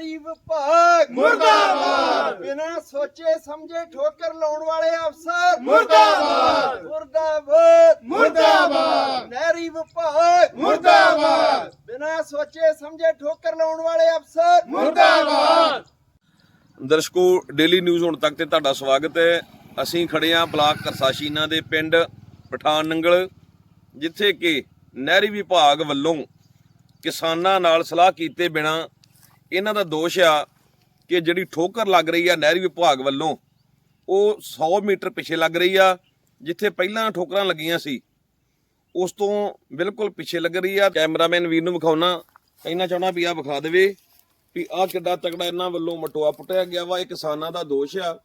ਨਹਿਰੀ ਵਿਭਾਗ ਮੁਰਦਾਬਾਦ। ਬਿਨਾਂ ਸੋਚੇ ਸਮਝੇ ਠੋਕਰ ਲਾਉਣ ਵਾਲੇ ਅਫਸਰ ਮੁਰਦਾਬਾਦ। ਮੁਰਦਾਬਾਦ ਮੁਰਦਾਬਾਦ। ਨਹਿਰੀ ਵਿਭਾਗ ਮੁਰਦਾਬਾਦ। ਬਿਨਾਂ ਸੋਚੇ ਸਮਝੇ ਠੋਕਰ ਲਾਉਣ ਵਾਲੇ ਅਫਸਰ ਮੁਰਦਾਬਾਦ ਦਰਸ਼ਕੋ ਡੇਲੀ ਨਿਊਜ਼ ਹੁਣ ਤੱਕ ਤੇ ਤੁਹਾਡਾ ਸਵਾਗਤ ਹੈ ਅਸੀਂ ਖੜੇ ਹਾਂ ਬਲਾਕ ਕਰਸਾਸ਼ੀਨਾ ਦੇ ਪਿੰਡ ਪਠਾਨ ਨੰਗਲ ਜਿੱਥੇ ਕਿ ਨਹਿਰੀ ਵਿਭਾਗ ਵੱਲੋਂ ਕਿਸਾਨਾਂ ਨਾਲ ਸਲਾਹ ਕੀਤੇ ਬਿਨਾ ਇਹਨਾਂ ਦਾ ਦੋਸ਼ ਆ ਕਿ ਜਿਹੜੀ ਠੋਕਰ ਲੱਗ ਰਹੀ ਆ ਨਹਿਰੀ ਵਿਭਾਗ ਵੱਲੋਂ ਉਹ 100 ਮੀਟਰ ਪਿੱਛੇ ਲੱਗ ਰਹੀ ਆ ਜਿੱਥੇ ਪਹਿਲਾਂ ਠੋਕਰਾਂ ਲੱਗੀਆਂ ਸੀ ਉਸ ਤੋਂ ਬਿਲਕੁਲ ਪਿੱਛੇ ਲੱਗ ਰਹੀ ਆ ਕੈਮਰਾਮੈਨ ਵੀਰ ਨੂੰ ਵਿਖਾਉਣਾ ਕਹਿਣਾ ਚਾਹਣਾ ਵੀ ਆ ਵਿਖਾ ਦੇਵੇ ਵੀ ਆ ਕਿੱਡਾ ਤਕੜਾ ਇਹਨਾਂ ਵੱਲੋਂ ਮਟੋਆ ਪੁੱਟਿਆ ਗਿਆ ਵਾ ਇਹ ਕਿਸਾਨਾਂ ਦਾ ਦੋਸ਼ ਆ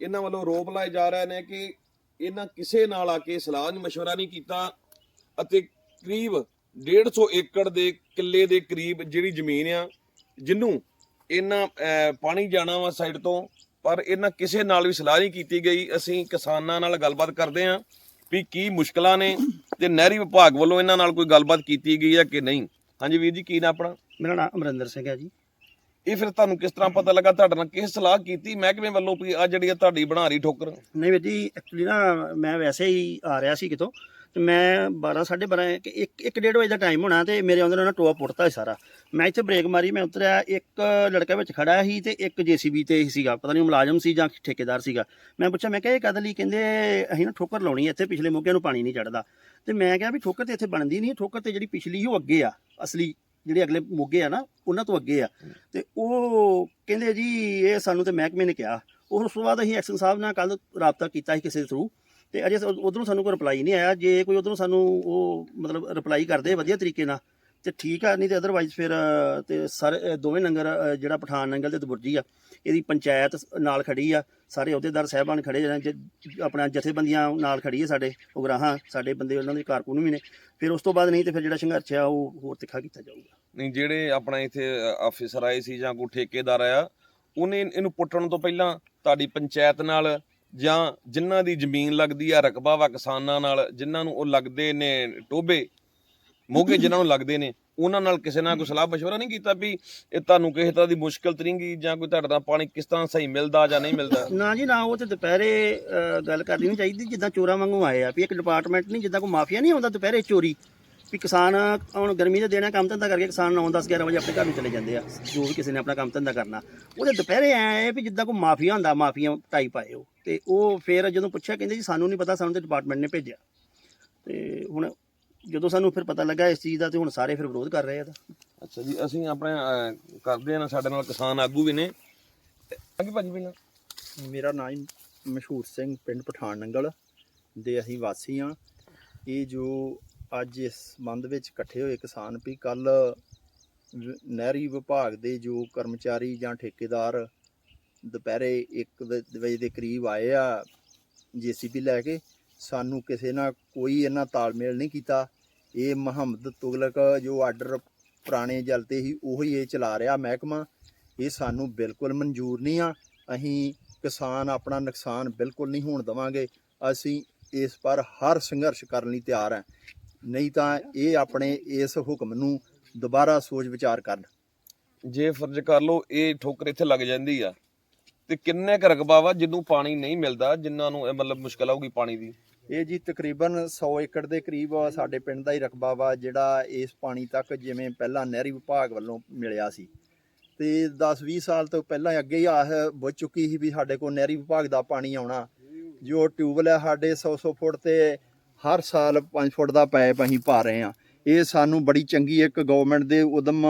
ਇਹਨਾਂ ਵੱਲੋਂ ਰੋਪ ਲਾਏ ਜਾ ਰਹੇ ਨੇ ਕਿ ਇਹਨਾਂ ਕਿਸੇ ਨਾਲ ਆ ਕੇ ਸਲਾਹ ਨਹੀਂ مشورہ ਨਹੀਂ ਕੀਤਾ ਅਤੇ ਕਰੀਬ 150 ਏਕੜ ਦੇ ਕਿੱਲੇ ਦੇ ਕਰੀਬ ਜਿਹੜੀ ਜ਼ਮੀਨ ਆ ਜਿਹਨੂੰ ਇਹਨਾਂ ਪਾਣੀ ਜਾਣਾ ਵਾ ਸਾਈਡ ਤੋਂ ਪਰ ਇਹਨਾਂ ਕਿਸੇ ਨਾਲ ਵੀ ਸਲਾਹ ਨਹੀਂ ਕੀਤੀ ਗਈ। ਅਸੀਂ ਕਿਸਾਨਾਂ ਨਾਲ ਗੱਲਬਾਤ ਕਰਦੇ ਹਾਂ ਵੀ ਕੀ ਮੁਸ਼ਕਲਾਂ ਨੇ ਤੇ ਨਹਿਰੀ ਵਿਭਾਗ ਵੱਲੋਂ ਇਹਨਾਂ ਨਾਲ ਕੋਈ ਗੱਲਬਾਤ ਕੀਤੀ ਗਈ ਹੈ ਕਿ ਨਹੀਂ। ਹਾਂਜੀ ਵੀਰ ਜੀ ਕੀ ਨਾ ਆਪਣਾ? ਮੇਰਾ ਨਾਮ ਅਮਰਿੰਦਰ ਸਿੰਘ ਹੈ ਜੀ। ਇਹ ਫਿਰ ਤੁਹਾਨੂੰ ਕਿਸ ਤਰ੍ਹਾਂ ਪਤਾ ਲੱਗਾ? ਤੁਹਾਡੇ ਨਾਲ ਕਿਸ ਸਲਾਹ ਕੀਤੀ? ਮਹਿਕਮੇ ਵੱਲੋਂ ਵੀ ਆ ਜਿਹੜੀ ਆ ਤੁਹਾਡੀ ਬਣਾ ਰਹੀ ਠੋਕਰ। ਨਹੀਂ ਵੀਰ ਜੀ ਐਕਚੁਅਲੀ ਨਾ ਮੈਂ ਵੈਸੇ ਹੀ ਆ ਰਿਹਾ ਸੀ ਕਿਤੋਂ। ਤੇ ਮੈਂ 12 12:30 ਕਿ ਇੱਕ ਇੱਕ ਡੇਢ ਵਜੇ ਦਾ ਟਾਈਮ ਹੋਣਾ ਤੇ ਮੇਰੇ ਆਉਂਦੇ ਉਹਨਾਂ ਟੋਆ ਪੁੱਟਤਾ ਸੀ ਸਾਰਾ। ਮੈਂ ਇੱਥੇ ਬ੍ਰੇਕ ਮਾਰੀ, ਮੈਂ ਉਤਰਿਆ, ਇੱਕ ਲੜਕਾ ਵਿੱਚ ਖੜਾ ਸੀ ਤੇ ਇੱਕ ਜੀਸੀਬੀ ਤੇ ਹੀ ਸੀਗਾ, ਪਤਾ ਨਹੀਂ ਮੁਲਾਜ਼ਮ ਸੀ ਜਾਂ ਠੇਕੇਦਾਰ ਸੀਗਾ। ਮੈਂ ਪੁੱਛਿਆ, ਮੈਂ ਕਿਹਾ, ਇਹ ਕਦ ਲਈ? ਕਹਿੰਦੇ, ਅਸੀਂ ਨਾ ਠੋਕਰ ਲਾਉਣੀ ਹੈ ਇੱਥੇ ਪਿਛਲੇ ਮੋਗੇ ਨੂੰ ਪਾਣੀ ਨਹੀਂ ਚੜਦਾ ਤੇ ਮੈਂ ਕਿਹਾ ਵੀ ਠੋਕਰ ਤੇ ਇੱਥੇ ਬਣਦੀ ਨਹੀਂ, ਠੋਕਰ ਤੇ ਜਿਹੜੀ ਪਿਛਲੀ ਉਹ ਅੱਗੇ ਆ, ਅਸਲੀ ਜਿਹੜੇ ਅਗਲੇ ਮੋਗੇ ਆ ਨਾ, ਉਹਨਾਂ ਤੋਂ ਅੱਗੇ ਆ। ਤੇ ਉਹ ਕਹਿੰਦੇ ਜੀ, ਇਹ ਸਾਨੂੰ ਤੇ ਮਹਿਕਮੇ ਨੇ ਕਿਹਾ। ਉਸ ਤੋਂ ਬਾਅਦ ਅਸੀਂ ਐਕਸ਼ਨ ਸਾਹਿਬ ਨਾਲ ਕੱਲ ਰਾਬਤਾ ਕੀਤਾ ਸੀ ਕਿਸੇ ਥਰੂ ਤੇ ਅਜੇ ਉਧਰੋਂ ਸਾਨੂੰ ਕੋਈ ਰਿਪਲਾਈ ਨਹੀਂ ਆਇਆ। ਜੇ ਕੋਈ ਉਧਰੋਂ ਸਾਨੂੰ ਉਹ ਮਤਲਬ ਰਿਪਲਾਈ ਕਰਦੇ ਵਧੀਆ ਤਰੀਕੇ ਨਾਲ ਤੇ ਠੀਕ ਆ ਨਹੀਂ ਤੇ ਅਦਰਵਾਈਜ਼ ਫਿਰ ਅ, ਤੇ ਸਾਰੇ ਦੋਵੇਂ ਨੰਗਰ ਜਿਹੜਾ ਪਠਾਨ ਨੰਗਲ ਤੇ ਦਬੁਰਜੀ ਆ ਇਹਦੀ ਪੰਚਾਇਤ ਨਾਲ ਖੜੀ ਆ ਸਾਰੇ ਅਹੁਦੇਦਾਰ ਸਾਹਿਬਾਨ ਖੜੇ ਨੇ ਆਪਣਾ ਜਥੇਬੰਦੀਆਂ ਨਾਲ ਖੜੀ ਆ ਸਾਡੇ ਉਗਰਾਹਾਂ ਸਾਡੇ ਬੰਦੇ ਉਹਨਾਂ ਦੇ ਕਾਰਕੁਨ ਵੀ ਨੇ ਫਿਰ ਉਸ ਤੋਂ ਬਾਅਦ ਨਹੀਂ ਤੇ ਫਿਰ ਜਿਹੜਾ ਸੰਘਰਸ਼ ਆ ਉਹ ਹੋਰ ਤਿੱਖਾ ਕੀਤਾ ਜਾਊਗਾ। ਨਹੀਂ ਜਿਹੜੇ ਆਪਣਾ ਇੱਥੇ ਆਫੀਸਰ ਆਏ ਸੀ ਜਾਂ ਕੋਈ ਠੇਕੇਦਾਰ ਆਇਆ ਉਹਨੇ ਇਹਨੂੰ ਪੁੱਟਣ ਤੋਂ ਪਹਿਲਾਂ ਤੁਹਾਡੀ ਪੰਚਾਇਤ ਨਾਲ ਜਾਂ ਜਿਨ੍ਹਾਂ ਦੀ ਜ਼ਮੀਨ ਲੱਗਦੀ ਆ ਰਕਬਾ ਵਾ ਕਿਸਾਨਾਂ ਨਾਲ, ਜਿਨ੍ਹਾਂ ਨੂੰ ਉਹ ਲੱਗਦੇ ਨੇ ਟੋਬੇ ਮੋਗੇ ਜਿਨ੍ਹਾਂ ਨੂੰ ਲੱਗਦੇ ਨੇ, ਉਹਨਾਂ ਨਾਲ ਕਿਸੇ ਨਾਲ ਕੋਈ ਸਲਾਹ ਮਸ਼ਵਰਾ ਨਹੀਂ ਕੀਤਾ ਵੀ ਇਹ ਤੁਹਾਨੂੰ ਕਿਸੇ ਤਰ੍ਹਾਂ ਦੀ ਮੁਸ਼ਕਲ ਤਰੀਂਗੀ ਜਾਂ ਕੋਈ ਤੁਹਾਡੇ ਦਾ ਪਾਣੀ ਕਿਸ ਤਰ੍ਹਾਂ ਸਹੀ ਮਿਲਦਾ ਜਾਂ ਨਹੀਂ ਮਿਲਦਾ? ਨਾ ਜੀ, ਨਾ, ਉਹ ਤੇ ਦੁਪਹਿਰੇ ਗੱਲ ਕਰਨੀ ਚਾਹੀਦੀ, ਜਿੱਦਾਂ ਚੋਰਾਂ ਵਾਂਗੂ ਆਏ ਆ ਵੀ ਇੱਕ ਡਿਪਾਰਟਮੈਂਟ ਨਹੀਂ, ਜਿੱਦਾਂ ਕੋਈ ਮਾਫੀਆ ਨਹੀਂ ਆਉਂਦਾ ਦੁਪਹਿਰੇ ਚੋਰੀ। ਵੀ ਕਿਸਾਨ ਹੁਣ ਗਰਮੀ ਦੇ ਦਿਨ ਆ ਕੰਮ ਧੰਦਾ ਕਰਕੇ ਕਿਸਾਨ 9 10 11 ਵਜੇ ਆਪਣੇ ਘਰ ਨੂੰ ਚਲੇ ਜਾਂਦੇ ਆ। ਜੋ ਵੀ ਕਿਸੇ ਨੇ ਆਪਣਾ ਕੰਮ ਧੰਦਾ ਕਰਨਾ। ਉਹਦੇ ਦੁਪਹਿਰੇ ਆਏ ਵੀ ਜਿੱਦਾਂ ਕੋਈ ਮਾਫੀਆ ਹੁੰਦਾ ਮਾਫੀਆ ਟਾਈਪ ਆਏ ਉਹ। ਤੇ ਉਹ ਫਿਰ ਜਦੋਂ ਪੁੱਛਿਆ ਕਹਿੰਦੇ ਜੀ ਸਾਨੂੰ ਨਹੀਂ ਪਤਾ ਸਾਨੂੰ ਤੇ ਡਿਪਾਰਟਮੈਂਟ ਨੇ ਭੇਜਿਆ। ਤੇ ਹੁਣ ਜਦੋਂ ਸਾਨੂੰ ਫਿਰ ਪਤਾ ਲੱਗਾ ਇਸ ਚੀਜ਼ ਦਾ ਤੇ ਹੁਣ ਸਾਰੇ ਫਿਰ ਵਿਰੋਧ ਕਰ ਰਹੇ ਆ ਤਾਂ। ਅੱਛਾ ਜੀ ਅਸੀਂ ਆਪਣੇ ਅਹ, ਕਰਦੇ ਆ ਨਾ ਸਾਡੇ ਨਾਲ ਕਿਸਾਨ ਆਗੂ ਵੀ ਨੇ। ਅੱਗੇ ਭਾਜੀ ਪਹਿਲਾਂ। ਮੇਰਾ ਨਾਮ ਮਸ਼ਹੂਰ ਸਿੰਘ ਪਿੰਡ ਪਠਾਨ ਨੰਗਲ। ਦੇ ਅਸੀਂ ਵਾਸੀ ਹਾਂ। ਇਹ ਜੋ ਅੱਜ ਇਸ ਸੰਬੰਧ ਵਿੱਚ ਇਕੱਠੇ ਹੋਏ ਕਿਸਾਨ ਵੀ ਕੱਲ ਨਹਿਰੀ ਵਿਭਾਗ ਦੇ ਜੋ ਕਰਮਚਾਰੀ ਜਾਂ ਠੇਕੇਦਾਰ ਦੁਪਹਿਰੇ 1 ਵਜੇ ਦੇ ਕਰੀਬ ਆਏ ਆ ਜੀਸੀਬੀ ਲੈ ਕੇ, ਸਾਨੂੰ ਕਿਸੇ ਨਾਲ ਕੋਈ ਇਹਨਾਂ ਤਾਲਮੇਲ ਨਹੀਂ ਕੀਤਾ। ਇਹ ਮੁਹੰਮਦ ਤੁਗਲਕ ਜੋ ਆਰਡਰ ਪੁਰਾਣੇ ਜਲਤੇ ਹੀ ਉਹੀ ਇਹ ਚਲਾ ਰਿਹਾ ਮਹਿਕਮਾ, ਇਹ ਸਾਨੂੰ ਬਿਲਕੁਲ ਮਨਜ਼ੂਰ ਨਹੀਂ ਆ। ਅਸੀਂ ਕਿਸਾਨ ਆਪਣਾ ਨੁਕਸਾਨ ਬਿਲਕੁਲ ਨਹੀਂ ਹੋਣ ਦਵਾਂਗੇ। ਅਸੀਂ ਇਸ ਪਰ ਹਰ ਸੰਘਰਸ਼ ਕਰਨ ਲਈ ਤਿਆਰ ਹਾਂ ਨਹੀਂ ਤਾਂ ਇਹ ਆਪਣੇ ਇਸ ਹੁਕਮ ਨੂੰ ਦੁਬਾਰਾ ਸੋਚ ਵਿਚਾਰ ਕਰਨ। ਜੇ ਫਰਜ਼ ਕਰ ਲਓ ਇਹ ਠੋਕਰ ਇੱਥੇ ਲੱਗ ਜਾਂਦੀ ਆ। ਤੇ ਕਿੰਨੇ ਕੁ ਰਕਬਾ ਵਾ ਜਿਹਨੂੰ ਪਾਣੀ ਨਹੀਂ ਮਿਲਦਾ ਜਿਨ੍ਹਾਂ ਨੂੰ ਇਹ ਮਤਲਬ ਮੁਸ਼ਕਲ ਆਊਗੀ ਪਾਣੀ ਦੀ? ਇਹ ਜੀ ਤਕਰੀਬਨ 100 ਏਕੜ ਦੇ ਕਰੀਬ ਸਾਡੇ ਪਿੰਡ ਦਾ ਹੀ ਰਕਬਾ ਵਾ ਜਿਹੜਾ ਇਸ ਪਾਣੀ ਤੱਕ ਜਿਵੇਂ ਪਹਿਲਾਂ ਨਹਿਰੀ ਵਿਭਾਗ ਵੱਲੋਂ ਮਿਲਿਆ ਸੀ। ਤੇ 10-20 ਸਾਲ ਤੋਂ ਪਹਿਲਾਂ ਅੱਗੇ ਹੀ ਆਹ ਬੁੱਝ ਚੁੱਕੀ ਸੀ ਵੀ ਸਾਡੇ ਕੋਲ ਨਹਿਰੀ ਵਿਭਾਗ ਦਾ ਪਾਣੀ ਆਉਣਾ। ਜੋ ਟਿਊਬਵੈੱਲ ਹੈ ਸਾਡੇ 100-100 ਫੁੱਟ ਤੇ ਹਰ ਸਾਲ 5 ਫੁੱਟ ਦਾ ਪਾਈਪ ਅਸੀਂ ਪਾ ਰਹੇ ਹਾਂ। ਇਹ ਸਾਨੂੰ ਬੜੀ ਚੰਗੀ ਇੱਕ ਗਵਰਨਮੈਂਟ ਦੇ ਉਦਮ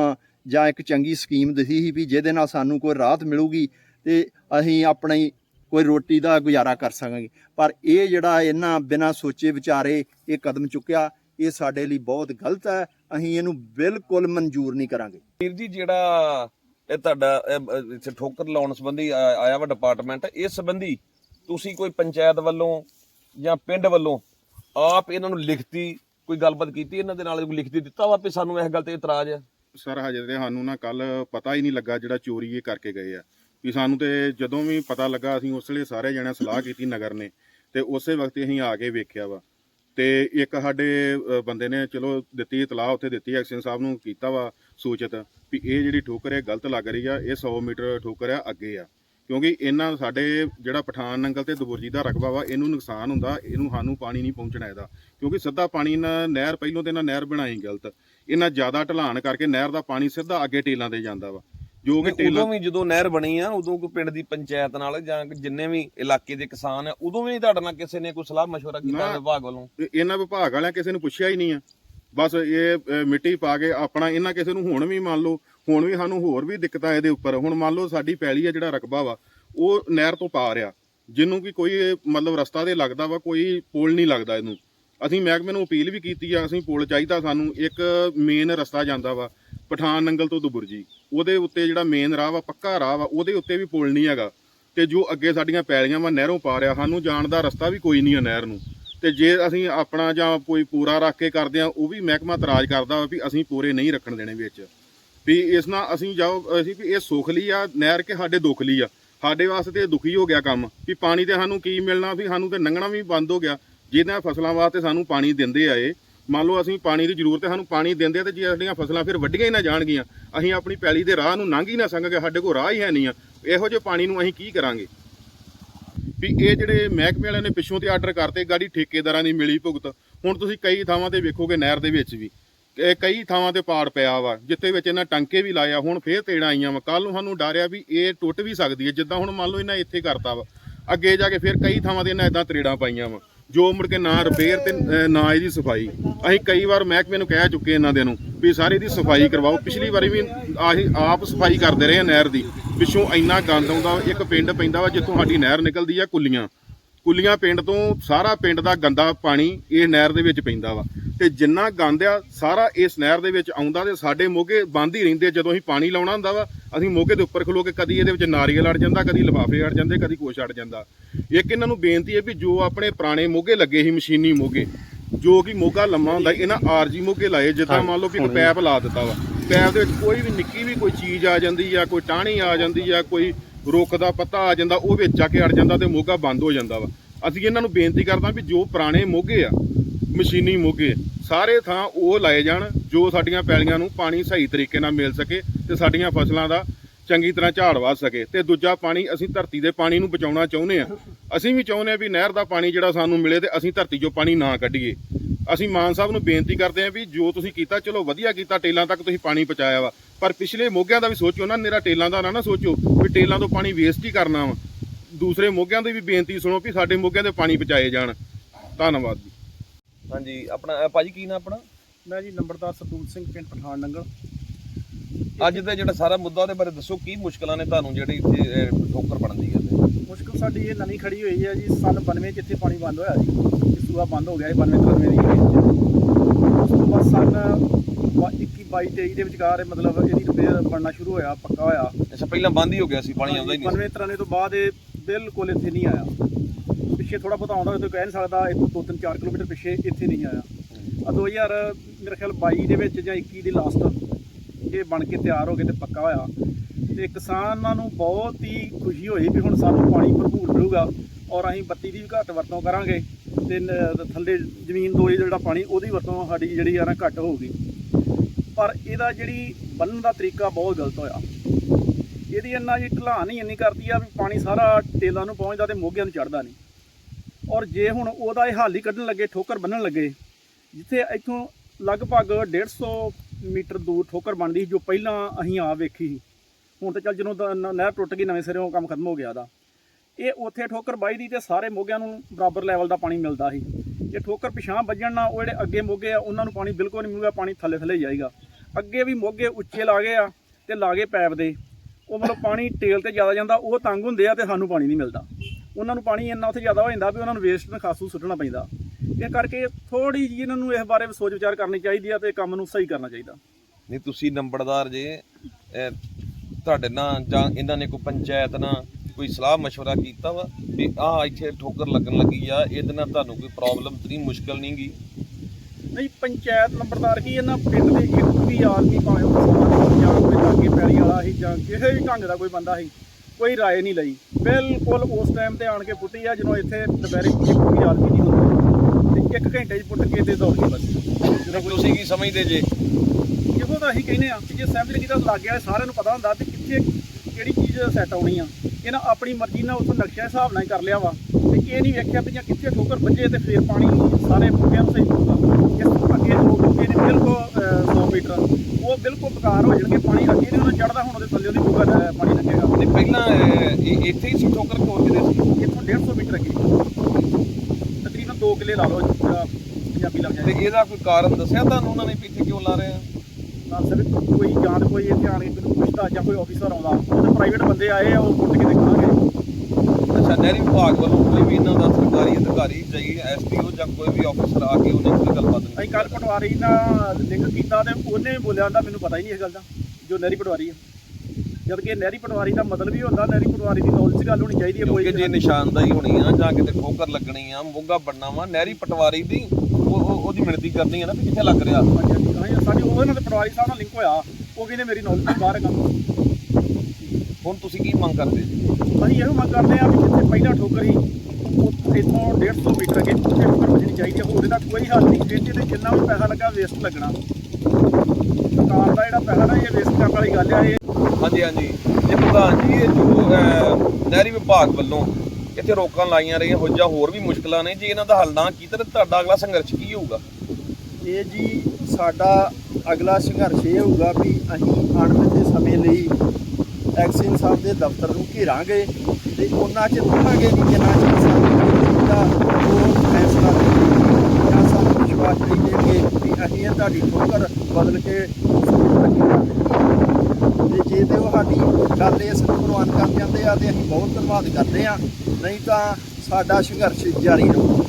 ਜਾਂ ਇੱਕ ਚੰਗੀ ਸਕੀਮ ਦਿਸੀ ਸੀ ਵੀ ਜਿਹਦੇ ਨਾਲ ਸਾਨੂੰ ਕੋਈ ਰਾਹਤ ਮਿਲੂਗੀ ਤੇ ਅਸੀਂ ਆਪਣੀ ਕੋਈ ਰੋਟੀ ਦਾ ਗੁਜ਼ਾਰਾ ਕਰ ਸਕਾਂਗੇ। ਪਰ ਇਹ ਜਿਹੜਾ ਇਹਨਾਂ ਬਿਨਾਂ ਸੋਚੇ ਵਿਚਾਰੇ ਇਹ ਕਦਮ ਚੁੱਕਿਆ, ਇਹ ਸਾਡੇ ਲਈ ਬਹੁਤ ਗਲਤ ਹੈ। ਅਸੀਂ ਇਹਨੂੰ ਬਿਲਕੁਲ ਮਨਜ਼ੂਰ ਨਹੀਂ ਕਰਾਂਗੇ। ਵੀਰ ਜੀ, ਜਿਹੜਾ ਇਹ ਤੁਹਾਡਾ ਇੱਥੇ ਠੋਕਰ ਲਾਉਣ ਸੰਬੰਧੀ ਆਇਆ ਵਾ ਡਿਪਾਰਟਮੈਂਟ ਇਸ ਸੰਬੰਧੀ ਤੁਸੀਂ ਕੋਈ ਪੰਚਾਇਤ ਵੱਲੋਂ ਜਾਂ ਪਿੰਡ ਵੱਲੋਂ ਆਪ ਇਹਨਾਂ ਨੂੰ ਲਿਖਤੀ ਕੋਈ ਗੱਲਬਾਤ ਕੀਤੀ, ਇਹਨਾਂ ਦੇ ਨਾਲ ਕੋਈ ਲਿਖਤੀ ਦਿੱਤਾ ਵਾ ਵੀ ਸਾਨੂੰ ਇਸ ਗੱਲ ਤੇ ਇਤਰਾਜ਼ ਹੈ ਸਰ, ਹਜੇ ਤੇ ਸਾਨੂੰ ਨਾ ਕੱਲ ਪਤਾ ਹੀ ਨਹੀਂ ਲੱਗਾ ਜਿਹੜਾ ਚੋਰੀ ਇਹ ਕਰਕੇ ਗਏ ਆ। ਵੀ ਸਾਨੂੰ ਤੇ ਜਦੋਂ ਵੀ ਪਤਾ ਲੱਗਾ, ਅਸੀਂ ਉਸ ਵੇਲੇ ਸਾਰੇ ਜਣੇ ਸਲਾਹ ਕੀਤੀ ਨਗਰ ਨੇ, ਤੇ ਉਸੇ ਵਕਤ ਅਸੀਂ ਆ ਕੇ ਵੇਖਿਆ ਵਾ। ਤੇ ਇੱਕ ਸਾਡੇ ਬੰਦੇ ਨੇ ਚਲੋ ਦਿੱਤੀ ਇਤਲਾਹ, ਉੱਥੇ ਦਿੱਤੀ ਐਕਸ਼ਨ ਸਾਹਿਬ ਨੂੰ ਕੀਤਾ ਵਾ ਸੂਚਿਤ ਵੀ ਇਹ ਜਿਹੜੀ ਠੋਕਰ ਹੈ ਗਲਤ ਲੱਗ ਰਹੀ ਆ, ਇਹ 100 ਮੀਟਰ ਠੋਕਰ ਆ ਅੱਗੇ ਆ। ਕਿਉਂਕਿ ਇਹਨਾਂ ਸਾਡੇ ਜਿਹੜਾ ਪਠਾਨ ਨੰਗਲ ਤੇ ਦਬੁਰਜੀ ਦਾ ਰਕਬਾ ਵਾ ਇਹਨੂੰ ਨੁਕਸਾਨ ਹੁੰਦਾ ਇਹਨੂੰ ਸਾਨੂੰ ਪਾਣੀ ਨਹੀਂ ਪਹੁੰਚਣਾ ਇਹਦਾ। ਕਿਉਂਕਿ ਸਿੱਧਾ ਪਾਣੀ ਇਹਨਾਂ ਨਹਿਰ ਪਹਿਲੋਂ ਤੇ ਇਹਨਾਂ ਨਹਿਰ ਬਣਾਈ ਗਲਤ। ਇਹਨਾਂ ਜ਼ਿਆਦਾ ਢਲਾਣ ਕਰਕੇ ਨਹਿਰ ਦਾ ਪਾਣੀ ਸਿੱਧਾ ਅੱਗੇ ਟੇਲਾਂ ਤੇ ਜਾਂਦਾ ਵਾ। ਜੋ ਕਿ ਉਦੋਂ ਟੇਲਾਂ ਵੀ ਜਦੋਂ ਨਹਿਰ ਬਣੀ ਆ ਉਦੋਂ ਕੋਈ ਪਿੰਡ ਦੀ ਪੰਚਾਇਤ ਨਾਲ ਜਾਂ ਜਿੰਨੇ ਵੀ ਇਲਾਕੇ ਦੇ ਕਿਸਾਨ ਆ ਉਦੋਂ ਵੀ ਤੁਹਾਡੇ ਨਾਲ ਕਿਸੇ ਨੇ ਕੋਈ ਸਲਾਹ ਮਸ਼ਵਰਾ ਕੀਤਾ ਨਾ। ਵਿਭਾਗ ਵੱਲੋਂ? ਇਹ- ਇਹਨਾਂ ਵਿਭਾਗ ਵਾਲਿਆਂ ਕਿਸੇ ਨੂੰ ਪੁੱਛਿਆ ਹੀ ਨਹੀਂ ਆ। ਬਸ ਇਹ ਮਿੱਟੀ ਪਾ ਕੇ ਆਪਣਾ ਇਹਨਾਂ ਕਿਸੇ ਨੂੰ ਹੁਣ ਵੀ ਮੰਨ ਲਓ ਹੁਣ ਵੀ ਸਾਨੂੰ ਹੋਰ ਵੀ ਦਿੱਕਤਾਂ ਇਹਦੇ ਉੱਪਰ। ਹੁਣ ਮੰਨ ਲਓ ਸਾਡੀ ਪੈਲੀ ਆ ਜਿਹੜਾ ਰਕਬਾ ਵਾ, ਉਹ ਨਹਿਰ ਤੋਂ ਪਾ ਰਿਆ ਜਿਹਨੂੰ ਕਿ ਕੋਈ ਮਤਲਬ ਰਸਤਾ 'ਤੇ ਲੱਗਦਾ ਵਾ, ਕੋਈ ਪੁਲ ਨਹੀਂ ਲੱਗਦਾ ਇਹਨੂੰ। ਅਸੀਂ ਮਹਿਕਮੇ ਨੂੰ ਅਪੀਲ ਵੀ ਕੀਤੀ ਆ, ਅਸੀਂ ਪੁਲ ਚਾਹੀਦਾ ਸਾਨੂੰ। ਇੱਕ ਮੇਨ ਰਸਤਾ ਜਾਂਦਾ ਵਾ, ਪਠਾਨ ਨੰਗਲ ਤੋਂ ਦੁਬੁਰਜੀ ਉਹਦੇ ਉੱਤੇ ਜਿਹੜਾ ਮੇਨ ਰਾਹ ਵਾ, ਪੱਕਾ ਰਾਹ ਵਾ, ਉਹਦੇ ਉੱਤੇ ਵੀ ਪੁਲ ਨਹੀਂ ਹੈਗਾ। ਤੇ ਜੋ ਅੱਗੇ ਸਾਡੀਆਂ ਪੈਲੀਆਂ ਵਾ, ਨਹਿਰੋਂ ਪਾ ਰਿਆ ਸਾਨੂੰ ਜਾਣ ਦਾ ਰਸਤਾ ਵੀ ਕੋਈ ਨਹੀਂ ਆ ਨਹਿਰ ਨੂੰ। ਤੇ ਜੇ ਅਸੀਂ ਆਪਣਾ ਜਾਂ ਕੋਈ ਪੂਰਾ ਰੱਖ ਕੇ ਕਰਦੇ ਆ, ਉਹ ਵੀ ਮਹਿਕਮਾ ਤਰਾਜ਼ ਕਰਦਾ ਵਾ ਵੀ ਅਸੀਂ ਪੂਰੇ ਨਹੀਂ ਰੱਖਣ ਦੇਣੇ ਵਿੱਚ। ਵੀ ਇਸ ਨਾਲ ਅਸੀਂ ਜਾਓ, ਅਸੀਂ ਵੀ ਇਹ ਸੁੱਖ ਲਈ ਆ, ਨਹਿਰ ਕੇ ਸਾਡੇ ਦੁੱਖ ਲਈ ਆ। ਸਾਡੇ ਵਾਸਤੇ ਇਹ ਦੁਖੀ ਹੋ ਗਿਆ ਕੰਮ, ਵੀ ਪਾਣੀ ਤੇ ਸਾਨੂੰ ਕੀ ਮਿਲਣਾ, ਵੀ ਸਾਨੂੰ ਤੇ ਲੰਘਣਾ ਵੀ ਬੰਦ ਹੋ ਗਿਆ। ਜਿਹਨਾਂ ਫਸਲਾਂ ਵਾਸਤੇ ਸਾਨੂੰ ਪਾਣੀ ਦਿੰਦੇ ਆ ਇਹ। ਮੰਨ ਲਓ ਅਸੀਂ ਪਾਣੀ ਦੀ ਜ਼ਰੂਰਤ ਹੈ, ਸਾਨੂੰ ਪਾਣੀ ਦਿੰਦੇ ਆ ਤੇ ਜੇ ਸਾਡੀਆਂ ਫਸਲਾਂ ਫਿਰ ਵੱਡੀਆਂ ਹੀ ਨਾ ਜਾਣਗੀਆਂ, ਅਸੀਂ ਆਪਣੀ ਪੈਲੀ ਦੇ ਰਾਹ ਨੂੰ ਲੰਘ ਹੀ ਨਾ ਸੰਗਾਂਗੇ ਸਾਡੇ ਕੋਲ ਰਾਹ ਹੀ ਹੈ ਨਹੀਂ ਆ। ਇਹੋ ਜਿਹੇ ਪਾਣੀ ਨੂੰ ਅਸੀਂ ਕੀ ਕਰਾਂਗੇ? ਵੀ ਇਹ ਜਿਹੜੇ ਮਹਿਕਮੇ ਵਾਲਿਆਂ ਨੇ ਪਿੱਛੋਂ ਤੇ ਆਰਡਰ ਕਰਤੇ, ਗਾੜੀ ਠੇਕੇਦਾਰਾਂ ਦੀ ਮਿਲੀ ਭੁਗਤ। ਹੁਣ ਤੁਸੀਂ ਕਈ ਥਾਵਾਂ ਤੇ ਵੇਖੋਗੇ ਨਹਿਰ ਦੇ ਵਿੱਚ ਵੀ। ਇਹ ਕਈ ਥਾਵਾਂ ਤੇ ਪਾੜ ਪਿਆ ਵਾ, ਜਿੱਥੇ ਵਿੱਚ ਇਹਨਾਂ ਟੰਕੇ ਵੀ ਲਾਇਆ ਹੁਣ ਫੇਰ ਤੇੜਾਂ ਆਈਆਂ ਵਾ। ਕੱਲ ਨੂੰ ਸਾਨੂੰ ਡਰਿਆ ਵੀ ਇਹ ਟੁੱਟ ਵੀ ਸਕਦੀ ਹੈ, ਜਿੱਦਾਂ ਹੁਣ ਮੰਨ ਲਓ ਇਹਨਾਂ ਇੱਥੇ ਕਰਤਾ ਵਾ। ਅੱਗੇ ਜਾ ਕੇ ਫੇਰ ਕਈ ਥਾਵਾਂ ਤੇ ਇਹਨਾਂ ਇਦਾਂ ਤਰੇੜਾਂ ਪਾਈਆਂ ਵਾ। ਜੋ ਮੁੜ ਕੇ ਨਾ ਰਿਪੇਅਰ ਤੇ ਨਾ ਇਹਦੀ ਸਫ਼ਾਈ। ਅਸੀਂ ਕਈ ਵਾਰ ਮਹਿਕਮੇ ਨੂੰ ਕਹਿ ਚੁੱਕੇ ਇਹਨਾਂ ਦੇ ਨੂੰ ਵੀ ਸਾਰੇ ਦੀ ਸਫ਼ਾਈ ਕਰਵਾਓ। ਪਿਛਲੀ ਵਾਰੀ ਵੀ ਆਹੀ ਆਪ ਸਫ਼ਾਈ ਕਰਦੇ ਰਹੇ ਆ ਨਹਿਰ ਦੀ। ਪਿੱਛੋਂ ਇੰਨਾ ਗੰਦ ਆਉਂਦਾ, ਇੱਕ ਪਿੰਡ ਪੈਂਦਾ ਵਾ ਜਿੱਥੋਂ ਸਾਡੀ ਨਹਿਰ ਨਿਕਲਦੀ ਆ ਕੁੱਲੀਆਂ। ਕੁੱਲੀਆਂ ਪਿੰਡ ਤੋਂ ਸਾਰਾ ਪਿੰਡ ਦਾ ਗੰਦਾ ਪਾਣੀ ਇਹ ਨਹਿਰ ਦੇ ਵਿੱਚ ਪੈਂਦਾ ਵਾ। ਤੇ ਜਿੰਨਾ ਗੰਦ ਆ ਸਾਰਾ ਇਸ ਨਹਿਰ ਦੇ ਵਿੱਚ ਆਉਂਦਾ ਤੇ ਸਾਡੇ ਮੋਗੇ ਬੰਦ ਹੀ ਰਹਿੰਦੇ ਜਦੋਂ ਅਸੀਂ ਪਾਣੀ ਲਾਉਣਾ ਹੁੰਦਾ ਵਾ ਅਸੀਂ ਮੋਗੇ ਦੇ ਉੱਪਰ ਖਲੋ ਕੇ ਕਦੀ ਇਹਦੇ ਵਿੱਚ ਨਾਰੀਅਲ ਅੜ ਜਾਂਦਾ ਕਦੀ ਲਿਫਾਫੇ ਅੜ ਜਾਂਦੇ ਕਦੀ ਕੁਛ ਅੜ ਜਾਂਦਾ। ਇੱਕ ਇਹਨਾਂ ਨੂੰ ਬੇਨਤੀ ਹੈ ਵੀ ਜੋ ਆਪਣੇ ਪੁਰਾਣੇ ਮੋਗੇ ਲੱਗੇ ਸੀ ਮਸ਼ੀਨੀ ਮੋਗੇ ਜੋ ਕਿ ਮੋਗਾ ਲੰਮਾ ਹੁੰਦਾ ਇਹਨਾਂ ਆਰਜੀ ਮੋਗੇ ਲਾਏ ਜਿੱਦਾਂ ਮੰਨ ਲਓ ਵੀ ਇੱਕ ਪੈਪ ਲਾ ਦਿੱਤਾ ਵਾ। ਪੈਪ ਦੇ ਵਿੱਚ ਕੋਈ ਵੀ ਨਿੱਕੀ ਵੀ ਕੋਈ ਚੀਜ਼ ਆ ਜਾਂਦੀ ਆ ਕੋਈ ਟਾਹਣੀ ਆ ਜਾਂਦੀ ਆ ਕੋਈ ਰੁੱਖ ਦਾ ਪੱਤਾ ਆ ਜਾਂਦਾ ਉਹ ਵਿੱਚ ਆ ਕੇ ਅੜ ਜਾਂਦਾ ਤੇ ਮੋਗਾ ਬੰਦ ਹੋ ਜਾਂਦਾ ਵਾ। ਅਸੀਂ ਇਹਨਾਂ ਨੂੰ ਬੇਨਤੀ ਕਰਦਾ ਵੀ ਜੋ ਪੁਰਾਣੇ ਮੋਗੇ ਆ ਮਸ਼ੀਨੀ ਮੋਗੇ। ਸਾਰੇ ਥਾਂ ਉਹ ਲਾਏ ਜਾਣ ਜੋ ਸਾਡੀਆਂ ਪੈਲੀਆਂ ਨੂੰ ਪਾਣੀ ਸਹੀ ਤਰੀਕੇ ਨਾਲ ਮਿਲ ਸਕੇ ਤੇ ਸਾਡੀਆਂ ਫਸਲਾਂ ਦਾ ਚੰਗੀ ਤਰ੍ਹਾਂ ਝਾੜ ਵੱਧ ਸਕੇ। ਤੇ ਦੂਜਾ ਪਾਣੀ ਅਸੀਂ ਧਰਤੀ ਦੇ ਪਾਣੀ ਨੂੰ ਬਚਾਉਣਾ ਚਾਹੁੰਦੇ ਆ ਅਸੀਂ ਵੀ ਚਾਹੁੰਦੇ ਆ ਵੀ ਨਹਿਰ ਦਾ ਪਾਣੀ ਜਿਹੜਾ ਸਾਨੂੰ ਮਿਲੇ ਤੇ ਅਸੀਂ ਧਰਤੀ 'ਚੋਂ ਪਾਣੀ ਨਾ ਕੱਢੀਏ। ਅਸੀਂ ਮਾਨ ਸਾਹਿਬ ਨੂੰ ਬੇਨਤੀ ਕਰਦੇ ਆ ਵੀ ਜੋ ਤੁਸੀਂ ਕੀਤਾ, ਚਲੋ ਵਧੀਆ ਕੀਤਾ, ਟੇਲਾਂ ਤੱਕ ਤੁਸੀਂ ਪਾਣੀ ਪਹੁੰਚਾਇਆ ਵਾ। ਪਰ ਪਿਛਲੇ ਮੋਗਿਆਂ ਦਾ ਵੀ ਸੋਚੋ ਨਾ, ਮੇਰਾ ਟੇਲਾਂ ਦਾ ਨਾ ਨਾ ਸੋਚੋ ਵੀ ਟੇਲਾਂ ਤੋਂ ਪਾਣੀ ਵੇਸਟ ਹੀ ਕਰਨਾ ਵਾ। ਦੂਸਰੇ ਮੋਗਿਆਂ ਦੀ ਵੀ ਬੇਨਤੀ ਸੁਣੋ ਵੀ ਸਾਡੇ ਮੋਗਿਆਂ ਦੇ ਪਾਣੀ ਪਹੁੰਚਾਏ ਜਾਣ। ਧੰਨਵਾਦ ਜੀ। ਹਾਂਜੀ ਆਪਣਾ ਭਾਜੀ ਕੀ ਨਾ ਆਪਣਾ? ਮੈਂ ਜੀ ਨੰਬਰਦਾਰ ਸਰਦੂਲ ਸਿੰਘ ਪਿੰਡ ਪਠਾਨ ਨੰਗਲ। ਅੱਜ ਦਾ ਜਿਹੜਾ ਸਾਰਾ ਮੁੱਦਾ ਉਹਦੇ ਬਾਰੇ ਦੱਸੋ ਕੀ ਮੁਸ਼ਕਲਾਂ ਨੇ ਤੁਹਾਨੂੰ ਜਿਹੜੀ ਇੱਥੇ ਠੋਕਰ ਬਣਦੀ ਹੈ? ਮੁਸ਼ਕਲ ਸਾਡੀ ਇਹ ਨਵੀਂ ਖੜੀ ਹੋਈ ਹੈ ਜੀ ਸਨ 92 ਚ ਇੱਥੇ ਪਾਣੀ ਬੰਦ ਹੋਇਆ ਜੀ ਇਹ ਸੂਆ ਬੰਦ ਹੋ ਗਿਆ ਸੀ 92 93 ਦੀ ਵਿੱਚ ਉਸ ਤੋਂ ਬਾਅਦ ਸਨ 21 22 23 ਦੇ ਵਿਚਕਾਰ ਇਹ ਮਤਲਬ ਇਹਦੀ ਰਿਪੇਅਰ ਬਣਨਾ ਸ਼ੁਰੂ ਹੋਇਆ ਪੱਕਾ ਹੋਇਆ। ਅੱਛਾ ਪਹਿਲਾਂ ਬੰਦ ਹੀ ਹੋ ਗਿਆ ਸੀ ਪਾਣੀ ਆਉਂਦਾ ਹੀ ਨਹੀਂ ਸੀ। 92 93 ਤੋਂ ਬਾਅਦ ਇਹ ਬਿਲਕੁਲ ਇੱਥੇ ਨਹੀਂ ਆਇਆ। ਪਿੱਛੇ ਥੋੜਾ ਬਹੁਤਾ ਆਉਂਦਾ ਹੋਵੇ ਤਾਂ ਕਹਿ ਨਹੀਂ ਸਕਦਾ, ਇੱਥੋਂ 2-3 4 ਕਿਲੋਮੀਟਰ ਪਿੱਛੇ ਇੱਥੇ ਨਹੀਂ ਆਇਆ। ਆ 2000 ਮੇਰੇ ਖਿਆਲ 22 ਦੇ ਵਿੱਚ ਜਾਂ 21 ਦੀ ਲਾਸਟ ਇਹ ਬਣ ਕੇ ਤਿਆਰ ਹੋ ਕੇ ਤੇ ਪੱਕਾ ਹੋਇਆ। ਤੇ ਕਿਸਾਨਾਂ ਨੂੰ ਬਹੁਤ ਹੀ ਖੁਸ਼ੀ ਹੋਈ ਵੀ ਹੁਣ ਸਾਨੂੰ ਪਾਣੀ ਭਰਪੂਰ ਮਿਲੂਗਾ ਔਰ ਅਸੀਂ ਬੱਤੀ ਦੀ ਵੀ ਘੱਟ ਵਰਤੋਂ ਕਰਾਂਗੇ ਤੇ ਥੱਲੇ ਜ਼ਮੀਨ ਦੋਈ ਜਿਹੜਾ ਪਾਣੀ ਉਹਦੀ ਵਰਤੋਂ ਸਾਡੀ ਜਿਹੜੀ ਆ ਨਾ ਘੱਟ ਹੋਊਗੀ। ਪਰ ਇਹਦਾ ਜਿਹੜੀ ਬੰਨਣ ਦਾ ਤਰੀਕਾ ਬਹੁਤ ਗਲਤ ਹੋਇਆ। ਇਹਦੀ ਇੰਨਾ ਜੀ ਢਲਾਨ ਹੀ ਇੰਨੀ ਕਰਦੀ ਆ ਵੀ ਪਾਣੀ ਸਾਰਾ ਟੇਲਾਂ ਨੂੰ ਪਹੁੰਚਦਾ ਤੇ ਮੋਗਿਆਂ ਨੂੰ ਚੜਦਾ ਨਹੀਂ। ਔਰ ਜੇ ਹੁਣ ਉਹਦਾ ਇਹ ਹਾਲ ਹੀ ਕੱਢਣ ਲੱਗੇ, ਠੋਕਰ ਬੰਨਣ ਲੱਗੇ, ਜਿੱਥੇ ਇੱਥੋਂ ਲਗਭਗ 150 ਮੀਟਰ ਦੂਰ ਠੋਕਰ ਬਣਦੀ ਸੀ, ਜੋ ਪਹਿਲਾਂ ਅਸੀਂ ਆ ਵੇਖੀ ਸੀ। ਹੁਣ ਤਾਂ ਚੱਲ ਜਦੋਂ ਦਾ ਨਹਿਰ ਟੁੱਟ ਗਈ, ਨਵੇਂ ਸਿਰੋਂ ਕੰਮ ਖਤਮ ਹੋ ਗਿਆ ਦਾ ਇਹ ਉੱਥੇ ਠੋਕਰ ਬਾਈ ਦੀ ਤੇ ਸਾਰੇ ਮੋਗਿਆਂ ਨੂੰ ਬਰਾਬਰ ਲੈਵਲ ਦਾ ਪਾਣੀ ਮਿਲਦਾ ਸੀ। ਜੇ ਠੋਕਰ ਪਿਛਾਂ ਵੱਜਣ ਨਾਲ ਉਹ ਜਿਹੜੇ ਅੱਗੇ ਮੋਗੇ ਆ, ਉਹਨਾਂ ਨੂੰ ਪਾਣੀ ਬਿਲਕੁਲ ਨਹੀਂ ਮਿਲੂਗਾ, ਪਾਣੀ ਥੱਲੇ ਥੱਲੇ ਜਾਏਗਾ। ਅੱਗੇ ਵੀ ਮੋਗੇ ਉੱਚੇ ਲਾ ਗਏ ਆ ਤੇ ਲਾ ਗਏ ਪੈਪ ਦੇ। ਉਹ ਮਤਲਬ ਪਾਣੀ ਟੇਲ ਤੇ ਜ਼ਿਆਦਾ ਜਾਂਦਾ, ਉਹ ਤੰਗ ਹੁੰਦੇ ਆ ਤੇ ਸਾਨੂੰ ਪਾਣੀ ਨਹੀਂ ਮਿਲਦਾ। ਉਹਨਾਂ ਨੂੰ ਪਾਣੀ ਇੰਨਾ ਉੱਥੇ ਜ਼ਿਆਦਾ ਹੋ ਜਾਂਦਾ ਵੀ ਉਹਨਾਂ ਨੂੰ ਵੇਸਟ ਨਖਾਸੂ ਸੁੱਟਣਾ ਪੈਂਦਾ ਇਹ ਕਰਕੇ ਥੋੜੀ ਜਿਹੀ ਇਹਨਾਂ ਨੂੰ ਇਸ ਬਾਰੇ ਸੋਚ ਵਿਚਾਰ ਕਰਨੀ ਚਾਹੀਦੀ ਆ ਤੇ ਕੰਮ ਨੂੰ ਸਹੀ ਕਰਨਾ ਚਾਹੀਦਾ ਨਹੀਂ ਤੁਸੀਂ ਨੰਬਰਦਾਰ ਜੇ ਅ, ਤੁਹਾਡੇ ਨਾਲ ਜਾਂ ਇਹਨਾਂ ਨੇ ਕੋਈ ਪੰਚਾਇਤ ਨਾਲ ਕੋਈ ਸਲਾਹ مشورہ ਕੀਤਾ ਵਾ ਵੀ ਆਹ ਇੱਥੇ ਠੋਕਰ ਲੱਗਣ ਲੱਗੀ ਆ ਇਹਦੇ ਨਾਲ ਤੁਹਾਨੂੰ ਕੋਈ ਪ੍ਰੋਬਲਮ ਤੇ ਨਹੀਂ ਮੁਸ਼ਕਲ ਨਹੀਂ ਗੀ ਨਹੀਂ ਪੰਚਾਇਤ ਨੰਬਰਦਾਰ ਕੀ ਇਹਨਾਂ ਪਿੰਡ ਦੇ ਇੱਕ ਵੀ ਆਦਮੀ ਭਾਵੇਂ ਉਹ ਕਿਸਾਨ ਜਾਂ ਕੋਈ ਲਾਗੇ ਪੈਲੀ ਵਾਲਾ ਸੀ ਜਾਂ ਕਿਸੇ ਵੀ ਢੰਗ ਦਾ ਕੋਈ ਬੰਦਾ ਸੀ ਕੋਈ ਰਾਏ ਨਹੀਂ ਲਈ। ਬਿਲਕੁਲ ਉਸ ਟਾਈਮ ਤੇ ਆਣ ਕੇ ਪੁੱਟੀ ਆ ਜਦੋਂ ਇੱਥੇ ਦੁਪਹਿਰੇ ਵੀ ਆਦਮੀ ਨਹੀਂ ਹੁੰਦਾ। ਤੇ ਇੱਕ ਘੰਟੇ 'ਚ ਪੁੱਟ ਕੇ ਤੇ ਦੌੜ ਗਏ ਬਸ। ਤੇ ਤੁਸੀਂ ਕੀ ਸਮਝਦੇ ਜੇ? ਇਹੋ ਤਾਂ ਅਸੀਂ ਕਹਿੰਦੇ ਆ ਕਿ ਜੇ ਅਸੈਂਬਲੀ ਕੀਤਾ ਲੱਗ ਗਿਆ ਸਾਰਿਆਂ ਨੂੰ ਪਤਾ ਹੁੰਦਾ ਵੀ ਕਿੱਥੇ ਕਿਹੜੀ ਚੀਜ਼ ਸੈੱਟ ਆਉਣੀ ਆ। ਇਹਨਾਂ ਆਪਣੀ ਮਰਜ਼ੀ ਨਾਲ ਉੱਥੋਂ ਨਕਸ਼ਾ ਹਿਸਾਬ ਨਾਲ ਹੀ ਕਰ ਲਿਆ ਵਾ। ਤੇ ਇਹ ਨਹੀਂ ਵੇਖਿਆ ਵੀ ਜਾਂ ਕਿੱਥੇ ਠੋਕਰ ਵੱਜੇ ਤੇ ਫੇਰ ਪਾਣੀ ਸਾਰੇ ਬੂਟਿਆਂ ਨੂੰ ਸਹੀ ਪਊਗਾ ਇਸ ਤੋਂ ਅੱਗੇ ਬੂਟੇ ਨੇ ਬਿਲਕੁਲ ਅਹ, 100 ਮੀਟਰ। ਉਹ ਬਿਲਕੁਲ ਬਕਾਰ ਹੋ ਜਾਣਗੇ ਪਾਣੀ ਅੱਗੇ ਨਹੀਂ ਉਹਨਾਂ ਚੜਦਾ ਹੁਣ ਉਹਦੇ ਥੱਲੇ ਉਹਦੀ ਬੂਗਾ ਅਹ, ਪਾਣੀ ਲੱਗੇਗਾ। ਤੇ ਪਹਿਲਾਂ ਇੱਥੇ ਹੀ ਸੀ ਠੋਕਰ ਕੋਰ ਕਿਤੇ ਸੀ? ਇੱਥੋਂ 150 ਮੀਟਰ ਅੱਗੇ। ਤਕਰੀਬਨ 2 ਕਿੱਲੇ ਲਾ ਲਓ ਪੰਜਾਬੀ ਲੱਗ ਤੇ ਜਾਏ ਇਹਦਾ ਕੋਈ ਕਾਰਨ ਦੱਸਿਆ ਤੁਹਾਨੂੰ ਉਹਨਾਂ ਨੇ ਇੱਥੇ ਕਿਉਂ ਲਾ ਰਹੇ ਆ? ਨਾ ਸਰ ਕੋਈ ਜਾਂ ਕੋਈ ਇੱਥੇ ਆਣ ਕੇ ਮੈਨੂੰ ਪੁੱਛਦਾ ਜਾਂ ਕੋਈ ਆਫੀਸਰ ਆਉਂਦਾ ਉਹ ਤੇ ਪ੍ਰਾਈਵੇਟ ਬੰਦੇ ਆਏ ਆ ਉਹ ਪੁੱਟ ਕੇ ਦੇਖਾਂਗੇ। ਅੱਛਾ ਨਹਿਰੀ ਵਿਭਾਗ ਵੱਲੋਂ ਕੋਈ ਵੀ ਇਹਨਾਂ ਦਾ ਸਰਕਾਰੀ ਅਧਿਕਾਰੀ ਜਾਈ ਐਸਪੀਓ ਜਾਂ ਕੋਈ ਵੀ ਅਫਸਰ ਆ ਕੇ ਉਹਨੇ ਕੋਈ ਗੱਲਬਾਤ ਨਹੀਂ ਅਸੀਂ ਕੱਲ ਪਟਵਾਰੀ ਨਾਲ ਲਿੰਕ ਕੀਤਾ ਤੇ ਉਹਨੇ ਬੋਲਿਆ ਹੁੰਦਾ ਮੈਨੂੰ ਪਤਾ ਹੀ ਨਹੀਂ ਇਸ ਗੱਲ ਦਾ ਜੋ ਨਹਿਰੀ ਪਟਵਾਰੀ ਹੈ ਜਦ ਕਿ ਨਹਿਰੀ ਪਟਵਾਰੀ ਦਾ ਮਤਲਬ ਹੀ ਹੁੰਦਾ ਨਹਿਰੀ ਪਟਵਾਰੀ ਦੀ ਨੌਲੇਜ ਗੱਲ ਹੋਣੀ ਚਾਹੀਦੀ ਹੈ ਕਿਉਂਕਿ ਜੇ ਨਿਸ਼ਾਨਦਾਈ ਹੋਣੀ ਆ ਜਾਂ ਕਿਤੇ ਠੋਕਰ ਲੱਗਣੀ ਆ ਮੋਗਾ ਬਣਨਾ ਵਾ ਨਹਿਰੀ ਪਟਵਾਰੀ ਦੀ ਉਹਦੀ ਮਿਣਤੀ ਕਰਨੀ ਆ ਨਾ ਵੀ ਕਿੱਥੇ ਲੱਗ ਰਿਹਾ। ਹਾਂਜੀ, ਹਾਂਜੀ, ਸਾਡੇ ਉਹਨਾਂ ਦੇ ਪਟਵਾਰੀ ਸਾਹਿਬ ਨਾਲ ਲਿੰਕ ਹੋਇਆ। ਉਹ ਕਹਿੰਦੇ ਮੇਰੀ ਨੌਲੇਜ ਤੋਂ ਬਾਹਰ ਹੈ ਕੰਮ। ਹੁਣ ਤੁਸੀਂ ਕੀ ਮੰਗ ਕਰਦੇ? ਜੀ ਅਸੀਂ ਇਹੋ ਮੰਗ ਕਰਦੇ ਆ ਵੀ ਜਿੱਥੇ ਪਹਿਲਾਂ ਠੋਕਰ ਸੀ ਉਹ ਇੱਥੋਂ 150 ਮੀਟਰ ਅੱਗੇ ਠੋਕਰ ਵੱਜਣੀ ਚਾਹੀਦੀ ਹੈ। ਹੋਰ ਇਹਦਾ ਕੋਈ ਹੱਲ ਨਹੀਂ। ਇਹਦੇ ਤੇ ਜਿੰਨਾ ਵੀ ਪੈਸਾ ਲੱਗਾ ਵੇਸਟ ਲੱਗਣਾ। ਸਰਕਾਰ ਦਾ ਜਿਹੜਾ ਪੈਸਾ ਨਾ ਇਹ ਵੇਸਟ ਕਰਨ ਵਾਲੀ ਗੱਲ ਆ ਇਹ। ਹਾਂਜੀ ਹਾਂਜੀ। ਪ੍ਰਧਾਨ ਜੀ ਇਹ ਜੋ ਅਹ, ਨਹਿਰੀ ਵਿਭਾਗ ਵੱਲੋਂ ਇੱਥੇ ਰੋਕਾਂ ਲਾਈਆਂ ਰਹੀਆਂ ਹੋ ਜਾਂ ਹੋਰ ਵੀ ਮੁਸ਼ਕਲਾਂ ਨੇ। ਜੇ ਇਹਨਾਂ ਦਾ ਹੱਲ ਨਾ ਕੀਤਾ ਤਾਂ ਤੁਹਾਡਾ ਅਗਲਾ ਸੰਘਰਸ਼ ਕੀ ਹੋਊਗਾ? ਇਹ ਜੀ ਸਾਡਾ ਅਗਲਾ ਸੰਘਰਸ਼ ਇਹ ਹੋਊਗਾ ਵੀ ਅਸੀਂ ਅਣਮਿੱਥੇ ਸਮੇਂ ਲਈ ਐਕਸਿਨ ਸਾਹਿਬ ਦੇ ਦਫ਼ਤਰ ਨੂੰ ਘੇਰਾਂਗੇ ਤੇ ਉਹਨਾਂ ਚ ਰੁਕਾਂਗੇ ਨਹੀਂ ਜਿੰਨਾ ਚਿਰ ਸਾਨੂੰ ਦਾ ਉਹ ਫੈਸਲਾ ਜਾਂ ਸਾਨੂੰ ਵਿਸ਼ਵਾਸ ਨਹੀਂ ਦੇਣਗੇ ਵੀ ਅਸੀਂ ਇਹ ਤੁਹਾਡੀ ਠੋਕਰ ਬਦਲ ਕੇ ਸੂਰਤ ਤੇ ਜੇ ਤੇ ਉਹ ਸਾਡੀ ਗੱਲ ਇਸ ਨੂੰ ਪ੍ਰਵਾਨ ਕਰ ਜਾਂਦੇ ਆ ਤੇ ਅਸੀਂ ਬਹੁਤ ਧੰਨਵਾਦ ਕਰਦੇ ਆ। ਨਹੀਂ ਤਾਂ ਸਾਡਾ ਸੰਘਰਸ਼ ਜਾਰੀ ਰਹੂ।